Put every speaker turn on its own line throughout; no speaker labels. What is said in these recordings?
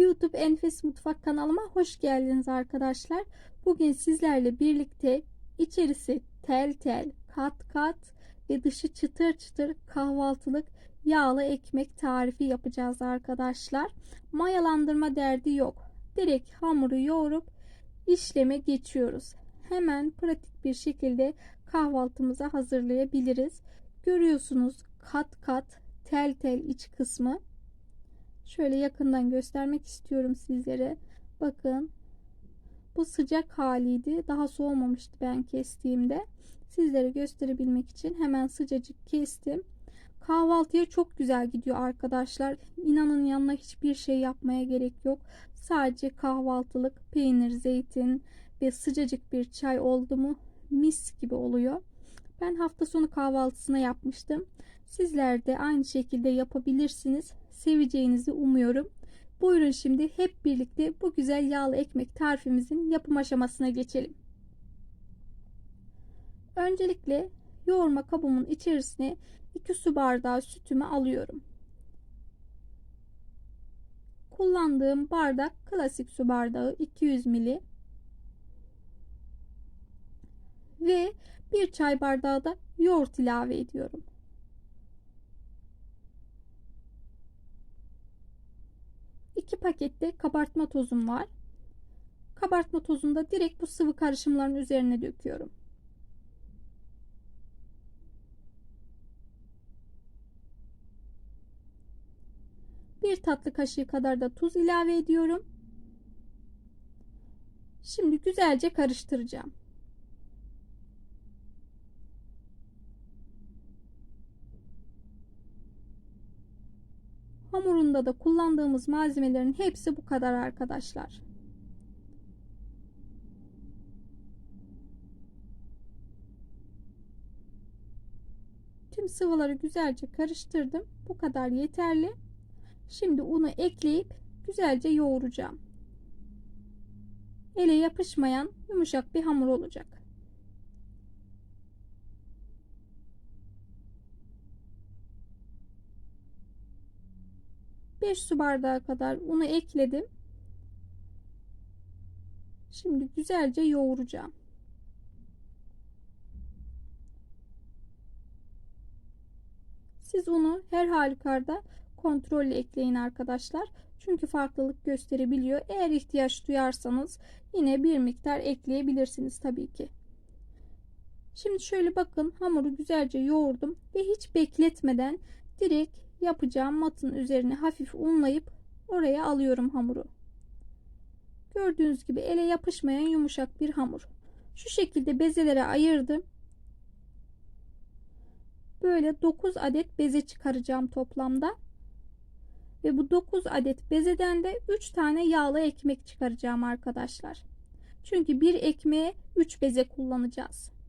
YouTube Enfes Mutfak kanalıma hoş geldiniz arkadaşlar. Bugün sizlerle birlikte içerisi tel tel, kat kat ve dışı çıtır çıtır kahvaltılık yağlı ekmek tarifi yapacağız arkadaşlar. Mayalandırma derdi yok. Direkt hamuru yoğurup işleme geçiyoruz. Hemen pratik bir şekilde kahvaltımıza hazırlayabiliriz. Görüyorsunuz kat kat tel tel iç kısmı Şöyle yakından göstermek istiyorum sizlere. Bakın. Bu sıcak haliydi. Daha soğumamıştı ben kestiğimde. Sizlere gösterebilmek için hemen sıcacık kestim. Kahvaltıya çok güzel gidiyor arkadaşlar. İnanın yanına hiçbir şey yapmaya gerek yok. Sadece kahvaltılık peynir, zeytin ve sıcacık bir çay oldu mu mis gibi oluyor. Ben hafta sonu kahvaltısına yapmıştım. Sizler de aynı şekilde yapabilirsiniz seveceğinizi umuyorum. Buyurun şimdi hep birlikte bu güzel yağlı ekmek tarifimizin yapım aşamasına geçelim. Öncelikle yoğurma kabımın içerisine 2 su bardağı sütümü alıyorum. Kullandığım bardak klasik su bardağı 200 ml ve 1 çay bardağı da yoğurt ilave ediyorum. 2 pakette kabartma tozum var. Kabartma tozunu da direkt bu sıvı karışımların üzerine döküyorum. Bir tatlı kaşığı kadar da tuz ilave ediyorum. Şimdi güzelce karıştıracağım. Hamurunda da kullandığımız malzemelerin hepsi bu kadar arkadaşlar. Tüm sıvıları güzelce karıştırdım. Bu kadar yeterli. Şimdi unu ekleyip güzelce yoğuracağım. Ele yapışmayan yumuşak bir hamur olacak. 5 su bardağı kadar unu ekledim. Şimdi güzelce yoğuracağım. Siz unu her halükarda kontrollü ekleyin arkadaşlar. Çünkü farklılık gösterebiliyor. Eğer ihtiyaç duyarsanız yine bir miktar ekleyebilirsiniz tabii ki. Şimdi şöyle bakın hamuru güzelce yoğurdum ve hiç bekletmeden direkt yapacağım matın üzerine hafif unlayıp oraya alıyorum hamuru. Gördüğünüz gibi ele yapışmayan yumuşak bir hamur. Şu şekilde bezelere ayırdım. Böyle 9 adet beze çıkaracağım toplamda. Ve bu 9 adet bezeden de 3 tane yağlı ekmek çıkaracağım arkadaşlar. Çünkü bir ekmeğe 3 beze kullanacağız.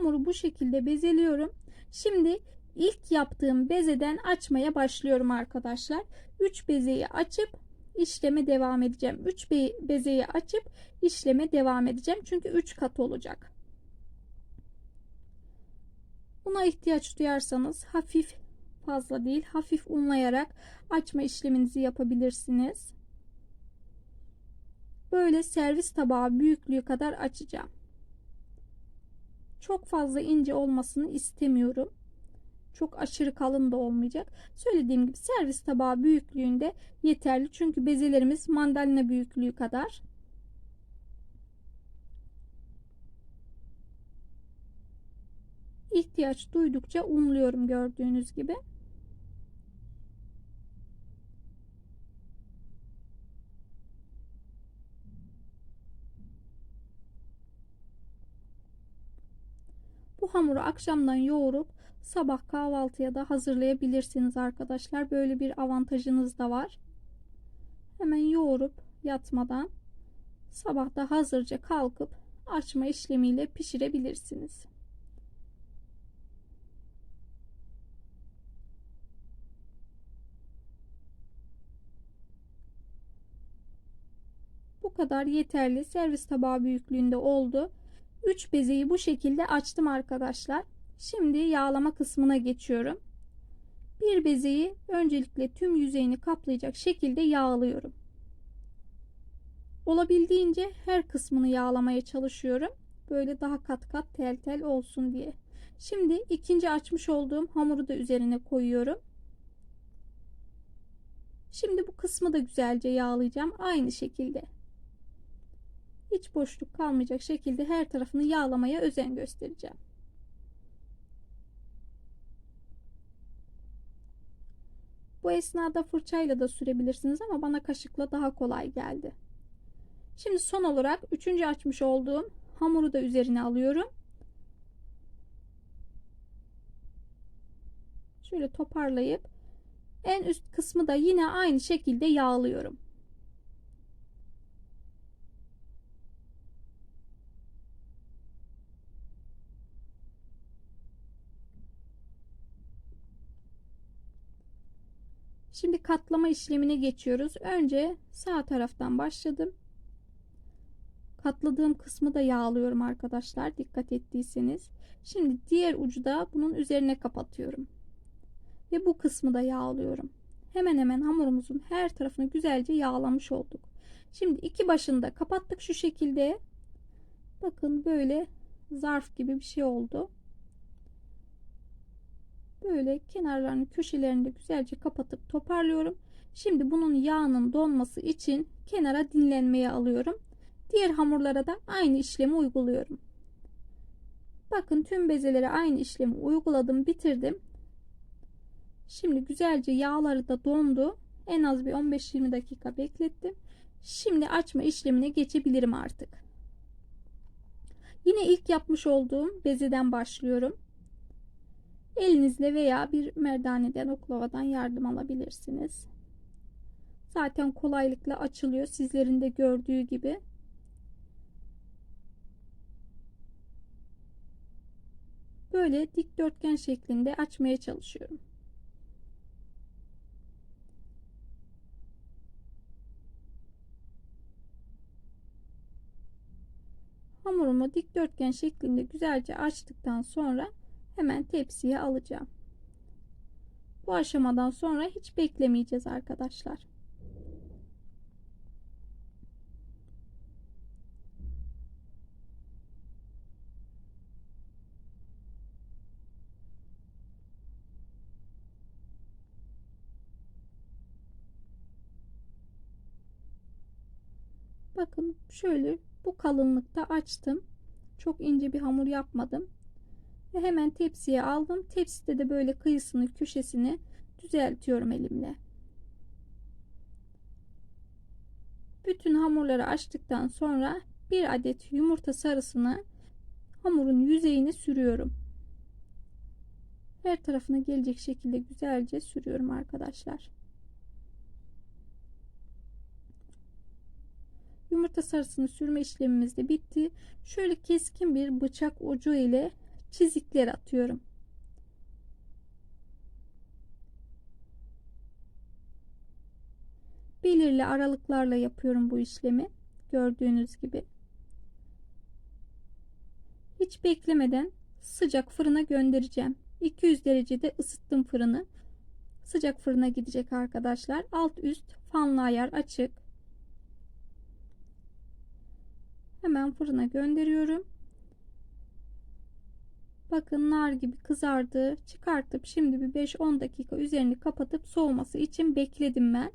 Hamuru bu şekilde bezeliyorum. Şimdi ilk yaptığım bezeden açmaya başlıyorum arkadaşlar. 3 bezeyi açıp işleme devam edeceğim. 3 bezeyi açıp işleme devam edeceğim. Çünkü 3 kat olacak. Buna ihtiyaç duyarsanız hafif fazla değil hafif unlayarak açma işleminizi yapabilirsiniz. Böyle servis tabağı büyüklüğü kadar açacağım. Çok fazla ince olmasını istemiyorum. Çok aşırı kalın da olmayacak. Söylediğim gibi servis tabağı büyüklüğünde yeterli. Çünkü bezelerimiz mandalina büyüklüğü kadar. İhtiyaç duydukça unluyorum gördüğünüz gibi. Bu hamuru akşamdan yoğurup sabah kahvaltıya da hazırlayabilirsiniz arkadaşlar. Böyle bir avantajınız da var. Hemen yoğurup yatmadan sabah da hazırca kalkıp açma işlemiyle pişirebilirsiniz. Bu kadar yeterli. Servis tabağı büyüklüğünde oldu. 3 bezeyi bu şekilde açtım arkadaşlar. Şimdi yağlama kısmına geçiyorum. Bir bezeyi öncelikle tüm yüzeyini kaplayacak şekilde yağlıyorum. Olabildiğince her kısmını yağlamaya çalışıyorum. Böyle daha kat kat tel tel olsun diye. Şimdi ikinci açmış olduğum hamuru da üzerine koyuyorum. Şimdi bu kısmı da güzelce yağlayacağım. Aynı şekilde. Hiç boşluk kalmayacak şekilde her tarafını yağlamaya özen göstereceğim. Bu esnada fırçayla da sürebilirsiniz ama bana kaşıkla daha kolay geldi. Şimdi son olarak üçüncü açmış olduğum hamuru da üzerine alıyorum. Şöyle toparlayıp en üst kısmı da yine aynı şekilde yağlıyorum. Şimdi katlama işlemine geçiyoruz. Önce sağ taraftan başladım. Katladığım kısmı da yağlıyorum arkadaşlar. Dikkat ettiyseniz. Şimdi diğer ucu da bunun üzerine kapatıyorum. Ve bu kısmı da yağlıyorum. Hemen hemen hamurumuzun her tarafını güzelce yağlamış olduk. Şimdi iki başını da kapattık şu şekilde. Bakın böyle zarf gibi bir şey oldu. Böyle kenarlarını köşelerini güzelce kapatıp toparlıyorum. Şimdi bunun yağının donması için kenara dinlenmeye alıyorum. Diğer hamurlara da aynı işlemi uyguluyorum. Bakın tüm bezelere aynı işlemi uyguladım bitirdim. Şimdi güzelce yağları da dondu. En az bir 15-20 dakika beklettim. Şimdi açma işlemine geçebilirim artık. Yine ilk yapmış olduğum bezeden başlıyorum. Elinizle veya bir merdaneden oklavadan yardım alabilirsiniz. Zaten kolaylıkla açılıyor sizlerin de gördüğü gibi. Böyle dikdörtgen şeklinde açmaya çalışıyorum. Hamurumu dikdörtgen şeklinde güzelce açtıktan sonra hemen tepsiye alacağım. Bu aşamadan sonra hiç beklemeyeceğiz arkadaşlar. Bakın şöyle bu kalınlıkta açtım. Çok ince bir hamur yapmadım. Ve hemen tepsiye aldım. Tepside de böyle kıyısını köşesini düzeltiyorum elimle. Bütün hamurları açtıktan sonra bir adet yumurta sarısını hamurun yüzeyine sürüyorum. Her tarafına gelecek şekilde güzelce sürüyorum arkadaşlar. Yumurta sarısını sürme işlemimiz de bitti. Şöyle keskin bir bıçak ucu ile çizikler atıyorum. Belirli aralıklarla yapıyorum bu işlemi. Gördüğünüz gibi. Hiç beklemeden sıcak fırına göndereceğim. 200 derecede ısıttım fırını. Sıcak fırına gidecek arkadaşlar. Alt üst fanlı ayar açık. Hemen fırına gönderiyorum. Bakın nar gibi kızardı. Çıkartıp şimdi bir 5-10 dakika üzerini kapatıp soğuması için bekledim ben.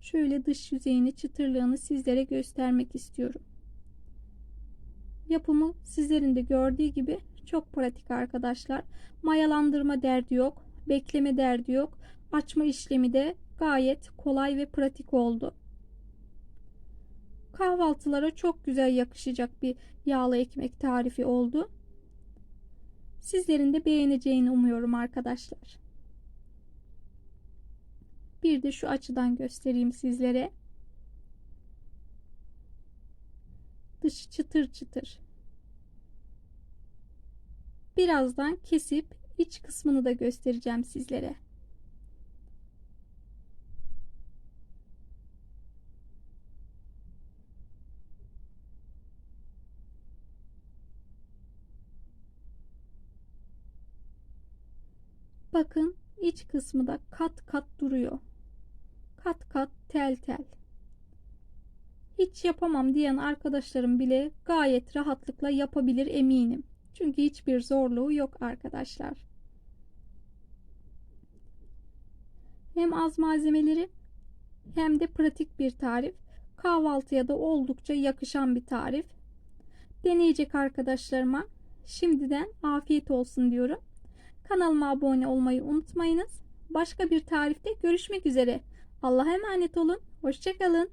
Şöyle dış yüzeyini çıtırlığını sizlere göstermek istiyorum. Yapımı sizlerin de gördüğü gibi çok pratik arkadaşlar. Mayalandırma derdi yok. Bekleme derdi yok. Açma işlemi de gayet kolay ve pratik oldu kahvaltılara çok güzel yakışacak bir yağlı ekmek tarifi oldu. Sizlerin de beğeneceğini umuyorum arkadaşlar. Bir de şu açıdan göstereyim sizlere. Dışı çıtır çıtır. Birazdan kesip iç kısmını da göstereceğim sizlere. Bakın iç kısmı da kat kat duruyor. Kat kat tel tel. Hiç yapamam diyen arkadaşlarım bile gayet rahatlıkla yapabilir eminim. Çünkü hiçbir zorluğu yok arkadaşlar. Hem az malzemeleri hem de pratik bir tarif. Kahvaltıya da oldukça yakışan bir tarif. Deneyecek arkadaşlarıma şimdiden afiyet olsun diyorum. Kanalıma abone olmayı unutmayınız. Başka bir tarifte görüşmek üzere. Allah'a emanet olun. Hoşçakalın.